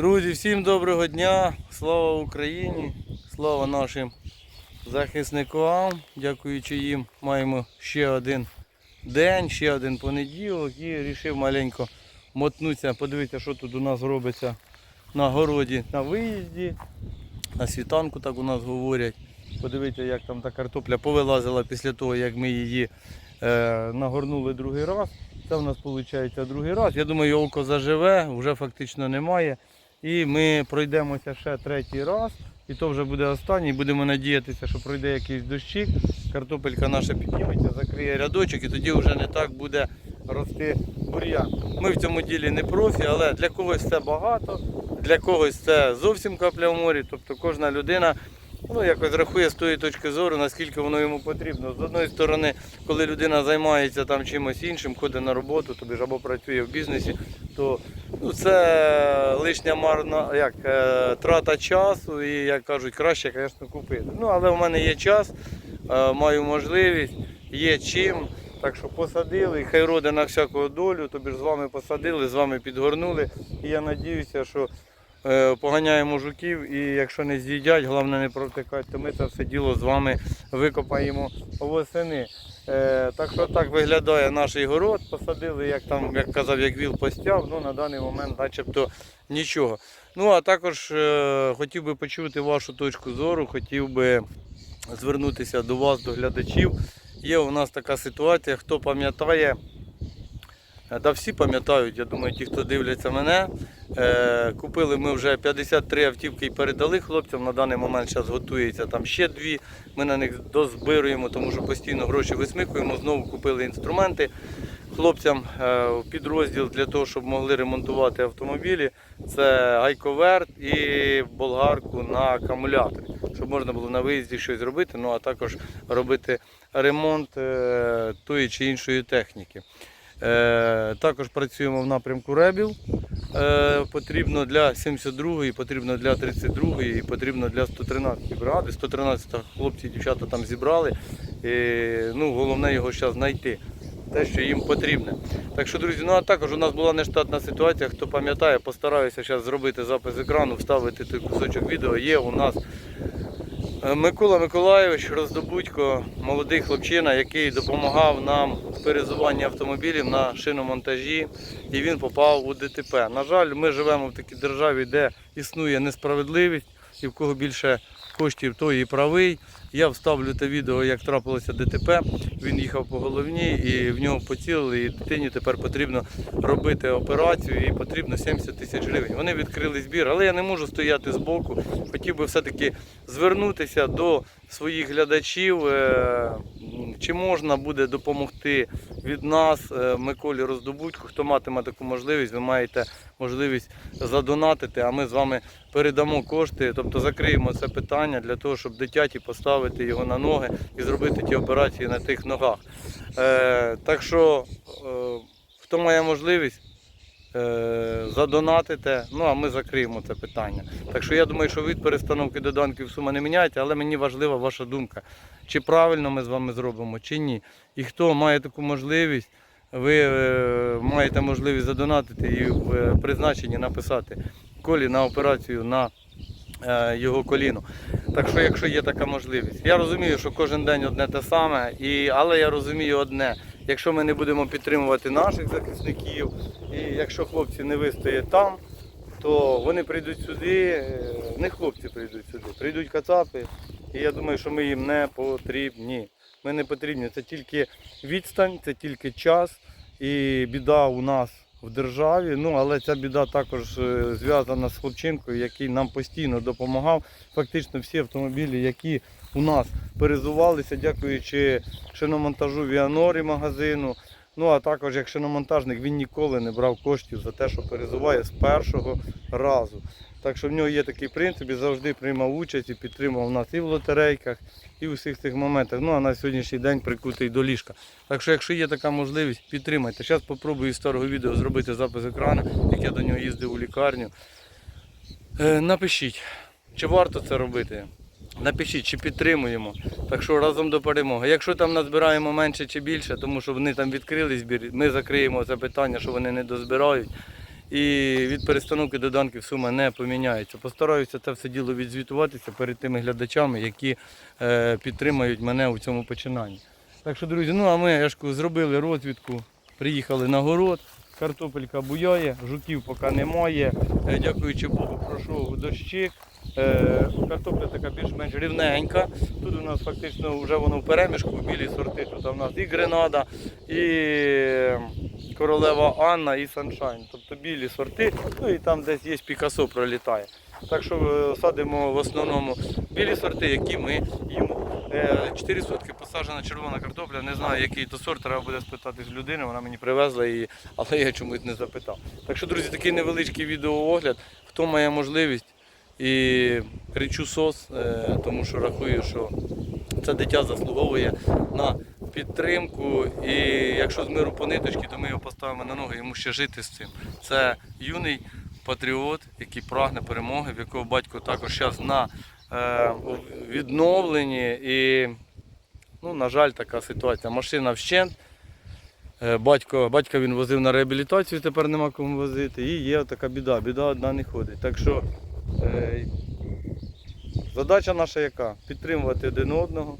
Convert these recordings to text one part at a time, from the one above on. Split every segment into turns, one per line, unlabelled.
Друзі, всім доброго дня! Слава Україні! Слава нашим захисникам! Дякуючи їм, маємо ще один день, ще один понеділок і вирішив маленько мотнутися, подивитися, що тут у нас робиться на городі на виїзді. На світанку так у нас говорять. Подивіться, як там та картопля повилазила після того, як ми її е, нагорнули другий раз. Це в нас виходить другий раз. Я думаю, око заживе, вже фактично немає. І ми пройдемося ще третій раз. І то вже буде останній. Будемо надіятися, що пройде якийсь дощик. Картопелька наша підніметься, закриє рядочок і тоді вже не так буде рости бур'ян. Ми в цьому ділі не профі, але для когось це багато, для когось це зовсім капля в морі. Тобто кожна людина ну, якось рахує з тої точки зору, наскільки воно йому потрібно. З одної сторони, коли людина займається там чимось іншим, ходить на роботу, тобі ж або працює в бізнесі, то ну, це лишня марна як, е, трата часу і, як кажуть, краще, звісно, купити. Ну, але в мене є час, е, маю можливість, є чим. Так що посадили, хай роде на всяку долю, тобі ж з вами посадили, з вами підгорнули. І я надіюся, що е, поганяємо жуків і якщо не з'їдять, головне не протикати, то ми це все діло з вами викопаємо восени. Е, так що так виглядає наш город. Посадили, як там, як казав, як віл постяв, ну на даний момент начебто нічого. Ну а також е, хотів би почути вашу точку зору, хотів би звернутися до вас, до глядачів. Є у нас така ситуація, хто пам'ятає, е, та всі пам'ятають, я думаю, ті, хто дивляться мене. Е, Купили ми вже 53 автівки і передали хлопцям. На даний момент зараз готується там ще дві. Ми на них дозбируємо, тому що постійно гроші висмикуємо. Знову купили інструменти хлопцям е, в підрозділ для того, щоб могли ремонтувати автомобілі. Це гайковерт і болгарку на акумуляторі, щоб можна було на виїзді щось робити, ну а також робити ремонт е, тої чи іншої техніки. Е, Також працюємо в напрямку Ребіл. Е, Потрібно для 72-ї, потрібно для 32-ї і потрібно для 113-ї бригади. 113 хлопці і дівчата там зібрали. І, ну, головне його зараз знайти. Те, що їм потрібне. Так що, друзі, ну а також у нас була нештатна ситуація. Хто пам'ятає, постараюся зараз зробити запис екрану, вставити той кусочок відео. Є у нас Микола Миколайович Роздобудько, молодий хлопчина, який допомагав нам в перезуванні автомобілів на шиномонтажі, і він попав у ДТП. На жаль, ми живемо в такій державі, де існує несправедливість, і в кого більше коштів, той і правий. Я вставлю те відео, як трапилося ДТП. Він їхав по головній і в нього поцілили. І дитині тепер потрібно робити операцію, і потрібно 70 тисяч гривень. Вони відкрили збір, але я не можу стояти збоку. Хотів би все-таки звернутися до своїх глядачів. е, Чи можна буде допомогти від нас е, Миколі Роздобудьку? Хто матиме таку можливість, ви маєте можливість задонатити, а ми з вами передамо кошти, тобто закриємо це питання для того, щоб дитяті поставити його на ноги і зробити ті операції на тих ногах. Е, так що, е, хто має можливість, е, задонатите, ну а ми закриємо це питання. Так що я думаю, що від перестановки доданків сума не міняється, але мені важлива ваша думка, чи правильно ми з вами зробимо, чи ні. І хто має таку можливість, ви е, маєте можливість задонатити і в е, призначенні написати колі на операцію на його коліно. Так що, якщо є така можливість, я розумію, що кожен день одне те саме, і, але я розумію одне: якщо ми не будемо підтримувати наших захисників, і якщо хлопці не вистоять там, то вони прийдуть сюди, е, не хлопці прийдуть сюди, прийдуть кацапи. І я думаю, що ми їм не потрібні. Ми не потрібні. Це тільки відстань, це тільки час і біда у нас в державі. Ну, але ця біда також е, зв'язана з хлопчинкою, який нам постійно допомагав. Фактично всі автомобілі, які у нас перезувалися, дякуючи шиномонтажу Віанорі магазину. Ну а також як шиномонтажник він ніколи не брав коштів за те, що перезуває з першого разу. Так що в нього є такий принцип і завжди приймав участь і підтримував нас і в лотерейках, і у всіх цих моментах. Ну а на сьогоднішній день прикутий до ліжка. Так що, якщо є така можливість, підтримайте. Зараз спробую з старого відео зробити запис екрану, як я до нього їздив у лікарню. Е, напишіть, чи варто це робити. Напишіть, чи підтримуємо. Так що разом до перемоги. Якщо там назбираємо менше чи більше, тому що вони там відкрили збір, ми закриємо це питання, що вони не дозбирають. і від перестановки доданків сума не поміняється. Постараюся це все діло відзвітуватися перед тими глядачами, які е, підтримають мене у цьому починанні. Так що, друзі, ну а ми я ж зробили розвідку, приїхали на город. Картопелька буяє, жуків поки немає. Е, Дякуючи Богу, пройшов дощик. Е, Картопля така більш-менш рівненька. Тут у нас фактично вже воно в перемішку, білі сорти. Тут у нас і Гренада, і Королева Анна, і Саншайн. Тобто білі сорти, ну і там десь є Пікасо пролітає. Так що е, садимо в основному білі сорти, які ми їмо. Е, 4 сотки посаджена червона картопля, не знаю, який то сорт, треба буде спитати з людини, вона мені привезла її, але я чомусь не запитав. Так що, друзі, такий невеличкий відеоогляд, хто має можливість і кричу сос, е, тому що рахую, що це дитя заслуговує на підтримку. І якщо з миру по ниточки, то ми його поставимо на ноги, йому ще жити з цим. Це юний патріот, який прагне перемоги, в якого батько також зараз на е, відновленні. І, ну, на жаль, така ситуація. Машина вщент. Е, Батько, батька він возив на реабілітацію, тепер нема кому возити. І є така біда, біда одна не ходить. Так що задача наша яка? Підтримувати один одного.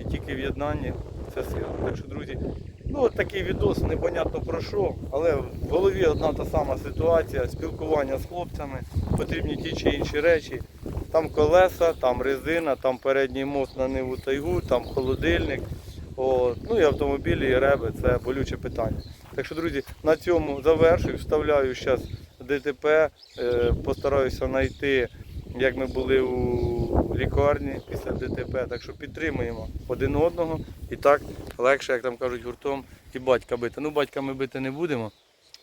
І тільки в єднанні це сила. Так що, друзі, ну от такий відос, непонятно про що, але в голові одна та сама ситуація, спілкування з хлопцями, потрібні ті чи інші речі. Там колеса, там резина, там передній мост на Ниву Тайгу, там холодильник. От. Ну і автомобілі, і реби це болюче питання. Так що, друзі, на цьому завершую, вставляю зараз ДТП, е, постараюся знайти, як ми були у лікарні після ДТП. Так що підтримуємо один одного і так легше, як там кажуть, гуртом і батька бити. Ну, батька ми бити не будемо.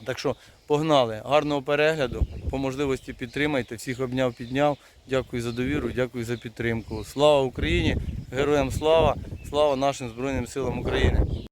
Так що погнали. Гарного перегляду. По можливості підтримайте. Всіх обняв, підняв. Дякую за довіру, дякую за підтримку. Слава Україні! Героям слава! Слава нашим Збройним силам України!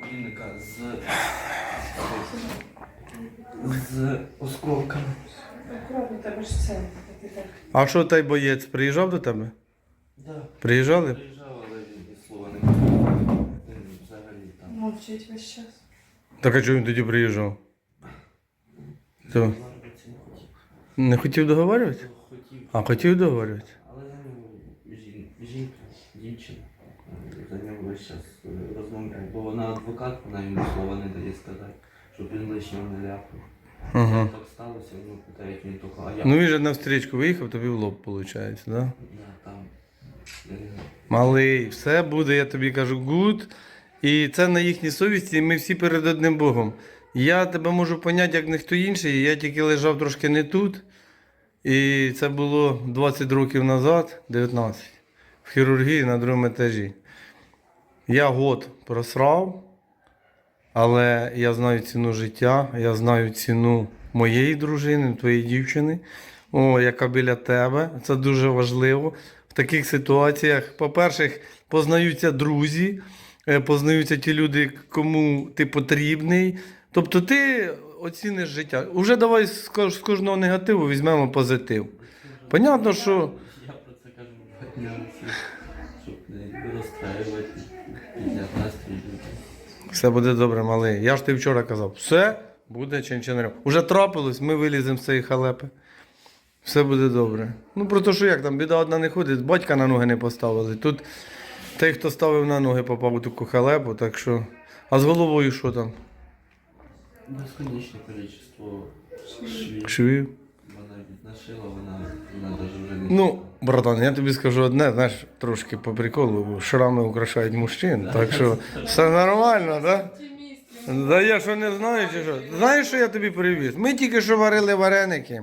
Колінника з, з осколками.
Акуратно, тебе ж це. ти так.
А що той боєць приїжджав до тебе?
Да.
Приїжджали?
Приїжджав, але він слова не говорив. Він взагалі там.
Мовчить весь час.
Так а чого він тоді приїжджав? То
не хотів.
не хотів А хотів договорюватися.
але нього жін, жінка, дівчина. За нього весь час е, розмовляє. Бо вона адвокат, вона йому слова не дає сказати, щоб він лишнього не ляпав.
Ага.
Так сталося, в питають він тільки, а я.
Ну він же на встрічку виїхав, тобі в лоб, виходить, да?
Да, там. е,
Малий, все буде, я тобі кажу, гуд. І це на їхній совісті, і ми всі перед одним Богом. Я тебе можу поняти, як ніхто інший, я тільки лежав трошки не тут. І це було 20 років назад, 19, в хірургії на другому етажі. Я год просрав, але я знаю ціну життя, я знаю ціну моєї дружини, твоєї дівчини, о, яка біля тебе. Це дуже важливо. В таких ситуаціях, по-перше, познаються друзі, е, познаються ті люди, кому ти потрібний. Тобто ти оціниш життя. Уже давай з кожного негативу візьмемо позитив. Понятно, що.
Я про це кажу щоб не розстраювати.
Все буде добре, малий. Я ж ти вчора казав, все буде чинчинарем. Уже трапилось, ми виліземо з цієї халепи. Все буде добре. Ну про те, що як там, біда одна не ходить, батька на ноги не поставили. Тут той, хто ставив на ноги, попав у таку халепу, так що. А з головою що там?
Безконечне кількість швів.
Швів.
Віднашила, вона, вона навіть вже не
Ну, братан, я тобі скажу одне, знаєш, трошки по приколу, бо шрами украшають мужчин, так що все нормально, так? Да я що не знаю, чи що? Знаєш, що я тобі привіз? Ми тільки що варили вареники.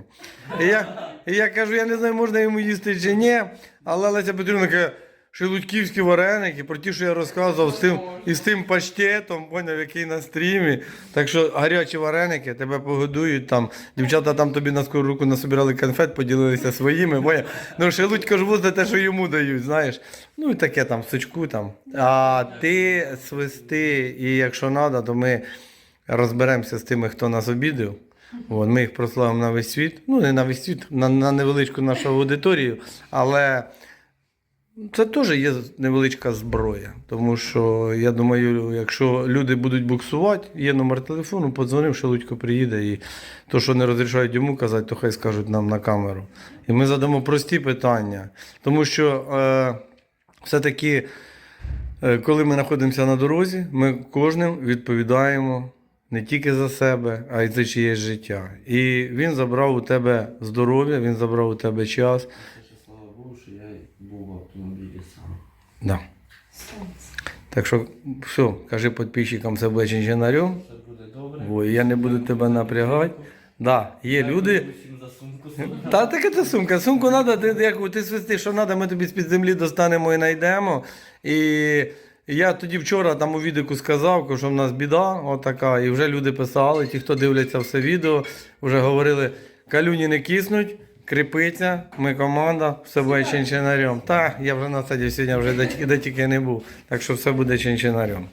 І я, і я кажу, я не знаю, можна йому їсти чи ні. Але Леся Петрівна каже, шелудьківські вареники, про ті, що я розказував з тим, і з тим паштетом, поняв, який на стрімі. Так що гарячі вареники, тебе погодують там. Дівчата там тобі на скору руку насобирали конфет, поділилися своїми. Поняв? Ну, шелудько ж возить те, що йому дають, знаєш. Ну і таке там, сучку там. А ти свисти, і якщо треба, то ми розберемося з тими, хто нас обідав. От, ми їх прославимо на весь світ. Ну, не на весь світ, на, на невеличку нашу аудиторію, але це теж є невеличка зброя. Тому що я думаю, якщо люди будуть буксувати, є номер телефону, подзвонив, Шелудько приїде, і то, що не розрішають йому казати, то хай скажуть нам на камеру. І ми задамо прості питання. Тому що е, все-таки, е, коли ми знаходимося на дорозі, ми кожним відповідаємо не тільки за себе, а й за чиєсь життя. І він забрав у тебе здоров'я, він забрав у тебе час.
Це ще слава Богу, що я був в автомобілі сам.
Да. Так що, все, кажи підписчикам, це буде чинчинарем.
Це буде добре.
Ой, я не буду тебе напрягати. Да, є люди. Та таке це сумка. Сумку треба, ти, як, ти свисти, що треба, ми тобі з-під землі достанемо і знайдемо. І я тоді вчора там у відео сказав, що в нас біда отака, і вже люди писали, ті, хто дивляться все відео, вже говорили, калюні не киснуть, кріпиться, ми команда, все буде чинчинарем. Та, я вже на стадії сьогодні вже де, тільки не був, так що все буде чинчинарем.